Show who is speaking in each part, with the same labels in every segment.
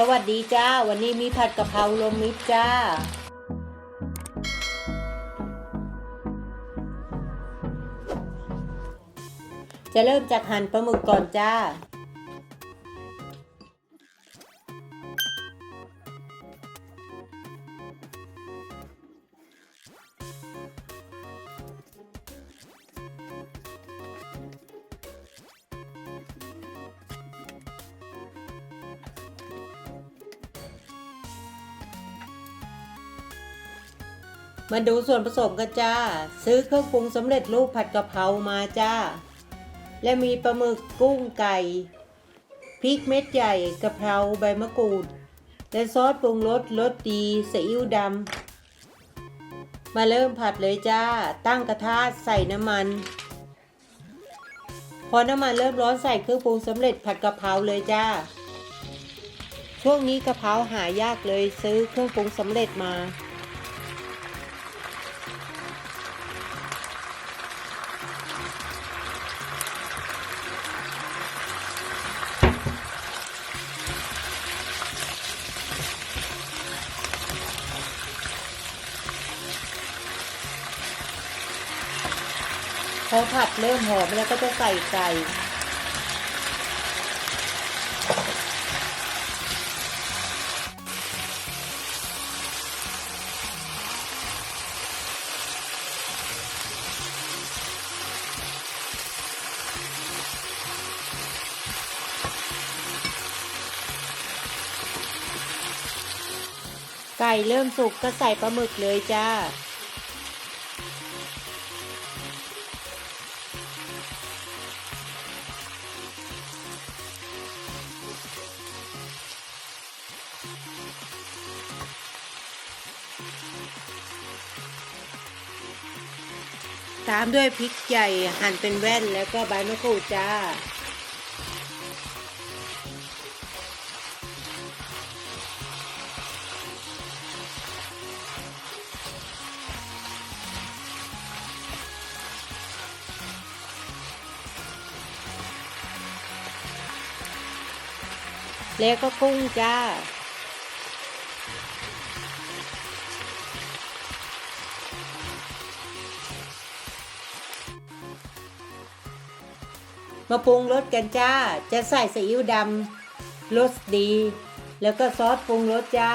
Speaker 1: สวัสดีจ้า วันนี้มีผัดกะเพราลมมิตรจ้า จะเริ่มจากหั่นปลาหมึกก่อนจ้า มาดูส่วนผสมกันจ้า ซื้อเครื่องปรุงสำเร็จรูปผัดกะเพรามาจ้า และมีปลาหมึกกุ้งไก่พริกเม็ดใหญ่กะเพราใบมะกรูด และซอสปรุงรสรสดีซีอิ๊วดำมาเริ่มผัดเลยจ้า ตั้งกระทะใส่น้ำมัน พอน้ำมันเริ่มร้อนใส่เครื่องปรุงสำเร็จผัดกะเพราเลยจ้า ช่วงนี้กะเพราหายากเลยซื้อเครื่องปรุงสำเร็จมา พอผัดเริ่มหอมแล้วก็จะใส่ไก่ไก่เริ่มสุกก็ใส่ปลาหมึกเลยจ้า ตามด้วยพริกใหญ่หั่นเป็นแว่นแล้วก็ใบมะกรูดจ้า แล้วก็กุ้งจ้า มาปรุงรสกันจ้า จะใส่ซีอิ๊วดำรสดี แล้วก็ซอสปรุงรสจ้า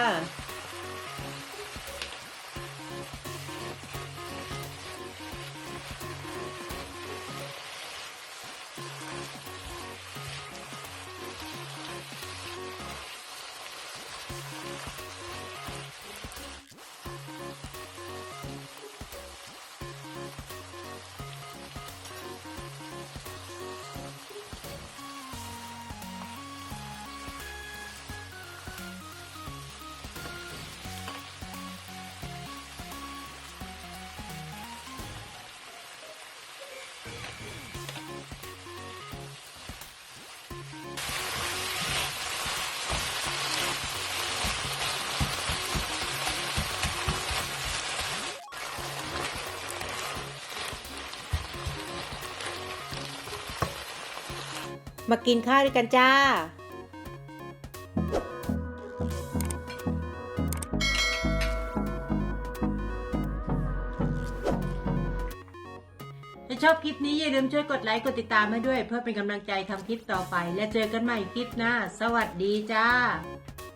Speaker 1: มากินข้าวด้วยกันจ้า ถ้าชอบคลิปนี้อย่าลืมช่วยกดไลค์กดติดตามให้ด้วย เพื่อเป็นกำลังใจทำคลิปต่อไป และเจอกันใหม่คลิปหน้า สวัสดีจ้า